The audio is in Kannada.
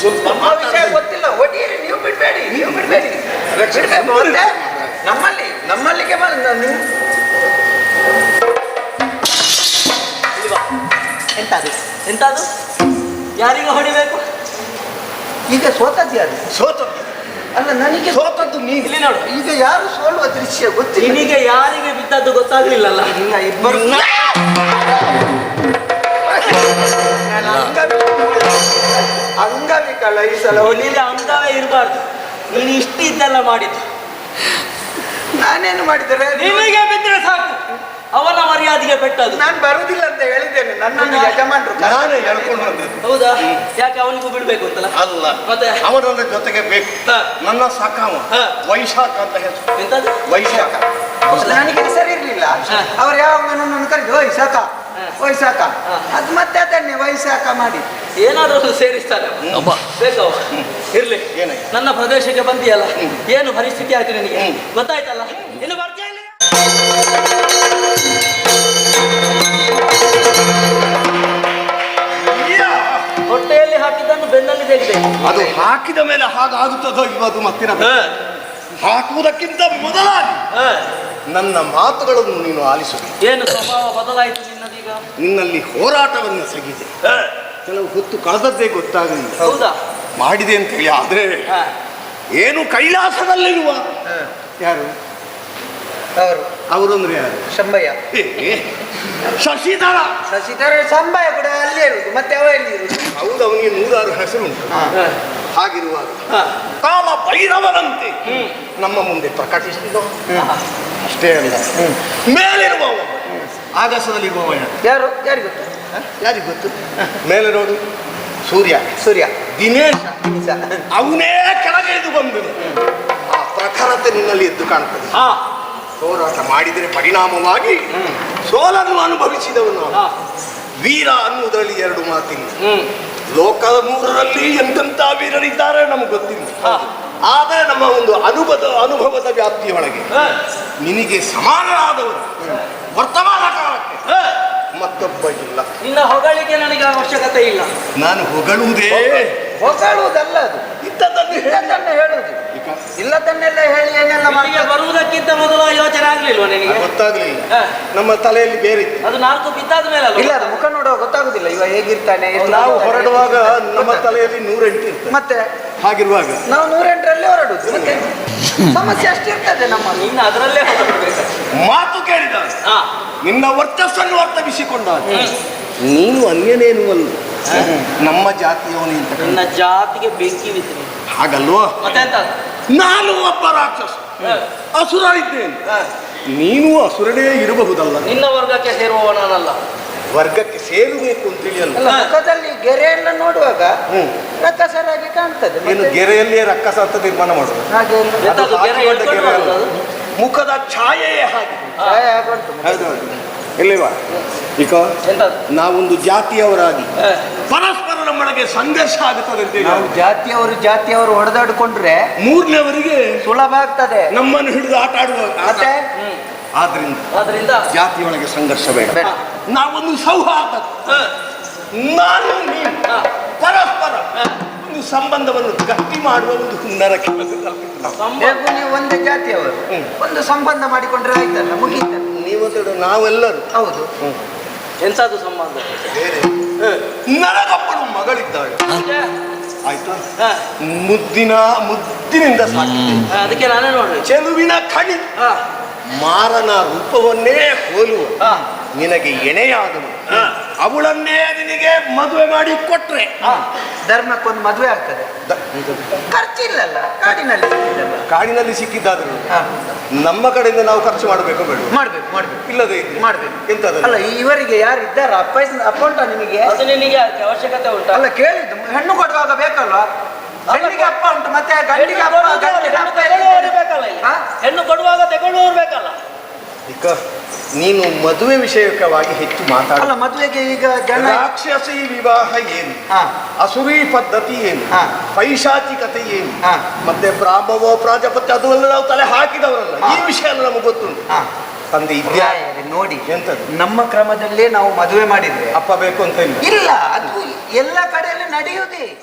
ಸ್ವಲ್ಪ ನಮ್ಮ ವಿಷಯ ಗೊತ್ತಿಲ್ಲ. ಹೊಡೀರಿ ನೀವು ಬಿಡಬೇಡಿ ನೀವು ಬಿಡಬೇಡಿ. ನಮ್ಮಲ್ಲಿ ನಮ್ಮಲ್ಲಿಗೆ ಬಂದ ನೀವು ಎಂತಾದ್ರು ಎಂತದು ಎಂತದು ಯಾರಿಗೆ ಹೊಡಿಬೇಕು? ಈಗ ಸೋತದ್ದು ಯಾರು? ಸೋತದ್ದು. ಅಲ್ಲ ನನಗೆ ಸೋತದ್ದು ನೀನು. ಇಲ್ಲಿ ನೋಡು. ಈಗ ಯಾರು ಸೋಲುವ ದೃಶ್ಯ ಗೊತ್ತಿಲ್ಲ? ನಿನಗೆ ಯಾರಿಗೆ ಬಿದ್ದದ್ದು ಗೊತ್ತಾಗ್ಲಿಲ್ಲಲ್ಲ. ಇಲ್ಲ ಇಬ್ಬರು ಅಂಗವಿಕಲ ನೀನು ಅಂತ ಇರಬಾರ್ದು. ನೀನು ಇಷ್ಟ ಇದ್ದೆಲ್ಲ ಮಾಡಿದ್ದು. ನಾನೇನು ಮಾಡಿದರೆ ನಿಮಗೆ ಬಿದ್ದರೆ ಸಾಕು. ಅವನ ಮರ್ಯಾದೆಗೆ ಬೆಟ್ಟದು ನಾನು ಬರುವುದಿಲ್ಲ ಅಂತ ಹೇಳಿದ್ದೇನೆ. ನನ್ನನ್ನು ಯಜಮಾನರು ನಾನೇ ಹೇಳ್ಕೊಂಡು ಬಂದದ್ದು. ಹೌದಾ? ಯಾಕೆ ಅವನಿಗೂ ಬಿಡ್ಬೇಕು ಅಂತಲ್ಲ? ಅಲ್ಲ. ಮತ್ತೆ? ಅವನನ್ನ ಜೊತೆಗೆ ಬೇಕು. ನನ್ನ ಸಾಕಾವ. ಹ. ವೈಶಾಖ ಅಂತ ಹೆಸರು. ವೈಶಾಖ. ನನಗೆ ಸರಿ ಇರಲಿಲ್ಲ. ಅವ್ರು ಯಾವಾಗ ನನ್ನನ್ನು ಕರೆದು ವೈಸಾಕ ಹ. ಅದು ಮತ್ತೆ ಅದನ್ನೇ ವೈಸಾಕ ಮಾಡಿ. ಏನಾದರೂ ಸೇರಿಸ್ತಾರೆ. ಬೇಕವ ಇರ್ಲಿ. ಏನಾಯ್ತು? ನನ್ನ ಪ್ರದೇಶಕ್ಕೆ ಬಂದಿಯಲ್ಲ ಏನು ಪರಿಸ್ಥಿತಿ ಆಯ್ತು ನಿನಗೆ. ಗೊತ್ತಾಯ್ತಲ್ಲ? ಇನ್ನು ಬರ್ತೇನೆ ಇಲ್ಲಿ? ಹೊಟ್ಟೆಯಲ್ಲಿ ಹಾಕಿದ್ದನ್ನು ಬೆನ್ನಲ್ಲಿ ತೆಗೆದೆ. ಅದು ಹಾಕಿದ ಮೇಲೆ ಹಾಗಾಗುತ್ತದೋ ಇವತ್ತು ಮತ್ತಿನ ಹಾಕುವುದಕ್ಕಿಂತ ಮೊದಲಾಗಿ ಹ. ನನ್ನ ಮಾತುಗಳನ್ನು ನೀನು ಆಲಿಸು. ಏನು ಸ್ವಭಾವ ಬದಲಾಯಿತು ನಿನ್ನಲ್ಲಿ ಹೋರಾಟವನ್ನು ಸಗಿದೆ. ಕೆಲವು ಹೊತ್ತು ಕಳೆದದ್ದೇ ಗೊತ್ತಾಗಲಿಲ್ಲ ಹೌದಾ? ಮಾಡಿದೆ ಅಂತೇಳಿ ಆದ್ರೆ ಹ. ಏನು ಕೈಲಾಸದಲ್ಲಿರುವ ಯಾರು? ಅವರು. ಅಂದ್ರೆ ಯಾರು? ಶಂಭಯ್ಯ. ಶಶಿಧರ. ಶಶಿಧರ ಸಂಭಯ ಕೂಡ ಅಲ್ಲೇ ಇರುವುದು ಮತ್ತೆ ಅವ ಎಲ್ಲಿ ಹೌದು ಅವನಿಗೆ ನೂರಾರು ಹೆಸರು ಉಂಟು. ಹಾಗಿರುವಾಗ. ಕಾಮ ಭೈರವನಂತೆ ಹ್ಮ್. ನಮ್ಮ ಮುಂದೆ ಪ್ರಕಟಿಸಿದ ಅಷ್ಟೇ ಅಲ್ಲ. ಮೇಲಿರುವವ ಆಗಸದಲ್ಲಿರುವವ ಯಾರು? ಯಾರು ಯಾರಿಗೆ ಗೊತ್ತು? ಹ? ಯಾರಿಗೆ ಗೊತ್ತು? ಮೇಲೆ ನೋಡು ಸೂರ್ಯ. ಸೂರ್ಯ. ದಿನೇಶ. ಅವನೇ ಕೆಳಗೆ ಇದು ಬಂದನು. ಆ ಪ್ರಖರತೆ ನಿನ್ನಲ್ಲಿ ಎದ್ದು ಕಾಣ್ತದೆ. ಹಾ. ಹೋರಾಟ ಮಾಡಿದರೆ ಪರಿಣಾಮವಾಗಿ ಸೋಲನ್ನು ಅನುಭವಿಸಿದವನು. ವೀರ ಅನ್ನುವುದರಲ್ಲಿ ಎರಡು ಮಾತಿಲ್ಲ. ಲೋಕದ ಮೂರರಲ್ಲಿ ಎಂತೆಂಥ ವೀರರಿದ್ದಾರೆ ನಮ್ಗೆ ಗೊತ್ತಿಲ್ಲ. ಹ. ಆದರೆ ನಮ್ಮ ಒಂದು ಅನುಭವ ಅನುಭವದ ವ್ಯಾಪ್ತಿಯೊಳಗೆ. ನಿನಗೆ ಸಮಾನರಾದವರು ವರ್ತಮಾನ ಕಾಲಕ್ಕೆ. ಮತ್ತೊಬ್ಬ ಇಲ್ಲ. ನಿನ್ನ ಹೊಗಳಿಕೆ ನನಗೆ ಅವಶ್ಯಕತೆ ಇಲ್ಲ. ನಾನು ಹೊಗಳುವುದೇ ಹೊಗಳುವುದಲ್ಲ ಅದು. ಇಲ್ಲದನ್ನೇ ಹೇಳುದು ಇಲ್ಲದನ್ನೆಲ್ಲ ಹೇಳಿ ಏನೆಲ್ಲ ಬರುವುದಕ್ಕಿಂತ ಮೊದಲು ಯೋಚನೆ ಆಗ್ಲಿಲ್ವಾ ನಿನಗೆ? ಗೊತ್ತಾಗ್ಲಿಲ್ಲ. ನಮ್ಮ ತಲೆಯಲ್ಲಿ ಬೇರೆ ಇತ್ತು ಅದು ನಾಲ್ಕು ಬಿದ್ದಾದ ಮೇಲೆ ಇಲ್ಲ ಅದು ಮುಖ ನೋಡುವ ಗೊತ್ತಾಗುದಿಲ್ಲ. ಇವ ಹೇಗಿರ್ತಾನೆ ಎಷ್ಟು ನಾವು ಹೊರಡುವಾಗ ನಮ್ಮ ತಲೆಯಲ್ಲಿ ನೂರೆಂಟು ಇರ್ತದೆ. ಮತ್ತೆ? ಹಾಗಿರುವಾಗ. ನಾವು ನೂರೆಂಟರಲ್ಲೇ ಹೊರಡುದು. ಮತ್ತೆ ಸಮಸ್ಯೆ ಅಷ್ಟಿರ್ತದೆ ನಮ್ಮ ಇನ್ನು ಅದರಲ್ಲೇ ಹೊರಡ್ಬೇಕು? ಮಾತು ಕೇಳಿದ ಹಾ. ನಿನ್ನ ವರ್ಚಸ್ಸನ್ನು ಅರ್ಥವಿಸಿಕೊಂಡ ನೀನು ಅನ್ಯನೇನು ಅಲ್ಲ. ನಮ್ಮ ಜಾತಿಯವನು ಅಂತ ಕಂಡ. ನಿನ್ನ ಜಾತಿಗೆ ಬೆಂಕಿ ಬಿತ್ತು ಹಾಗಲ್ವಾ? ಮತ್ತೆ ಎಂತ ನಾನು ಒಬ್ಬ ರಾಕ್ಷಸ. ಅಸುರ ಇದ್ದೇನೆ ನೀನು ಅಸುರನೇ ಇರಬಹುದಲ್ಲ. ನಿನ್ನ ವರ್ಗಕ್ಕೆ ಸೇರುವವ ನಾನಲ್ಲ. ವರ್ಗಕ್ಕೆ ಸೇರಬೇಕು ಅಂತ ಅಲ್ಲ ಅಲ್ಲ ಮುಖದಲ್ಲಿ ಗೆರೆ ನೋಡುವಾಗ ಹ್ಮ್. ರಕ್ಕಸರಾಗಿ ಕಾಣ್ತದೆ. ನೀನು ಗೆರೆಯಲ್ಲಿಯೇ ರಕ್ಕಸ ಅಂತ ತೀರ್ಮಾನ ಮಾಡುದು. ಹಾಗೆ ಇಲ್ಲ. ಎಂತದು ಅದು ಗೆರೆ ಹಾಕಿಕೊಂಡ ಗೆರೆ ಅಲ್ಲ. ಬರುದು ಮುಖದ ಛಾಯೆಯೇ ಹಾಗೆ. ಇಲ್ಲಿವಾ ಈಗ ಎಂತದು? ನಾವೊಂದು ಜಾತಿಯವರಾಗಿ ಹ. ನಮ್ಮೊಳಗೆ ಸಂಘರ್ಷ ಆಗುತ್ತದೆ ಅಂತೇಳಿ ನಾವು ಜಾತಿಯವರು ಜಾತಿಯವರು ಹೊಡೆದಾಡಿಕೊಂಡ್ರೆ ಮೂರನೇವರಿಗೆ ಸುಲಭ ಆಗ್ತದೆ. ನಮ್ಮನ್ನು ಹಿಡಿದು ಆಟ ಆಡುವ ಮತ್ತೆ? ಆದ್ರಿಂದ ಆದ್ರಿಂದ? ಜಾತಿಯೊಳಗೆ ಸಂಘರ್ಷ ಬೇಡ. ನಾವೊಂದು ಸೌಹಾರ್ದ ಹ. ನಾನು ನೀನು ಪರಸ್ಪರ ಒಂದು ಸಂಬಂಧವನ್ನು ಗಟ್ಟಿ ಮಾಡುವ ಒಂದು ಹುನ್ನರ ಕೆಲಸ ನಾವು. ನೀವು ಒಂದೇ ಜಾತಿಯವರು. ಒಂದು ಸಂಬಂಧ ಮಾಡಿಕೊಂಡ್ರೆ ಆಯ್ತಲ್ಲ ಮುಗೀತಲ್ಲ. ನೀವು ನಾವೆಲ್ಲರೂ ಹೌದು. ಎಂತದು ಸಂಬಂಧ? ಬೇರೆ. ನನಗೊಬ್ಬಳು ಮಗಳಿದ್ದಾಳೆ? ಆಯ್ತಾ? ಮುದ್ದಿನ ಮುದ್ದಿನಿಂದ ಸಾಕಿದೆ. ಅದಕ್ಕೆ ನಾನೇ ನೋಡಿ ಚೆಲುವಿನ ಕಣಿ. ಮಾರನ ರೂಪವನ್ನೇ ಹೋಲುವ. ನಿನಗೆ ಎಣೆಯಾದನು. ಅವಳನ್ನೇ ನಿನಗೆ ಮದುವೆ ಮಾಡಿ ಕೊಟ್ರೆ. ಧರ್ಮಕ್ಕೊಂದು ಮದುವೆ ಆಗ್ತದೆ. ಖರ್ಚಿಲ್ಲಲ್ಲ ಕಾಡಿನಲ್ಲಿ ಕಾಡಿನಲ್ಲಿ ಸಿಕ್ಕಿದ್ದಾದ್ರು. ನಮ್ಮ ಕಡೆಯಿಂದ ನಾವು ಖರ್ಚು ಮಾಡಬೇಕು ಬೇಡ. ಮಾಡ್ಬೇಕು. ಮಾಡ್ಬೇಕು. ಇಲ್ಲದೆ ಮಾಡ್ಬೇಕು. ಎಂತದ ಅಲ್ಲ ಇವರಿಗೆ ಯಾರು ಇದ್ದಾರ? ಅಪ್ಪಂಟ ಇದ್ದ- ನಿಮಗೆ? ಅದು ನಿನಗೆ ಅದಕ್ಕೆ ಅವಶ್ಯಕತೆ ಉಂಟು? ಅಲ್ಲ ಕೇಳಿದ್ದು. ಹೆಣ್ಣು ಕೊಡುವಾಗ ಬೇಕಲ್ಲ ಹೆಣ್ಣಿಗೆ ಅಪ್ಪ ಉಂಟು. ಮತ್ತೆ ಗಂಡಿಗೆ ಹೆಣ್ಣು ಅಪ್ಪ ಗಂಡಿಗೆ ಬೇಕಲ್ಲ ಇಲ್ಲಿ? ಹೆಣ್ಣು ಕೊಡುವಾಗ ತಗೊಳ್ಳುವವರು ಬೇಕಲ್ಲ? ಈಗ ನೀನು ಮದುವೆ ವಿಷಯಕವಾಗಿ ಹೆಚ್ಚು ಮಾತಾಡಲ್ಲ ಮದುವೆಗೆ ಈಗ ಜನ ರಾಕ್ಷಸಿ ವಿವಾಹ ಏನು? ಹಾ. ಅಸುರಿ ಪದ್ಧತಿ ಏನು? ಹಾ. ಪೈಶಾಚಿಕತೆ ಏನು? ಹಾ. ಮತ್ತೆ ಬ್ರಾಹ್ಮವೋ ಪ್ರಾಜಪತ್ಯ ಅದು ಎಲ್ಲ ನಾವು ತಲೆ ಹಾಕಿದವರಲ್ಲ. ಈ ವಿಷಯ ಎಲ್ಲ ನಮಗೆ ಗೊತ್ತುಂಟು. ಹಾ. ತಂದೆ ಇದ್ಯಾ? ನೋಡಿ. ಎಂತದ್ದು ನಮ್ಮ ಕ್ರಮದಲ್ಲೇ ನಾವು ಮದುವೆ ಮಾಡಿದ್ರೆ. ಅಪ್ಪ ಬೇಕು ಅಂತ ಇಲ್ಲ? ಇಲ್ಲ ಅದು ಎಲ್ಲ ಕಡೆಯಲ್ಲಿ ನಡೆಯುವುದೇ.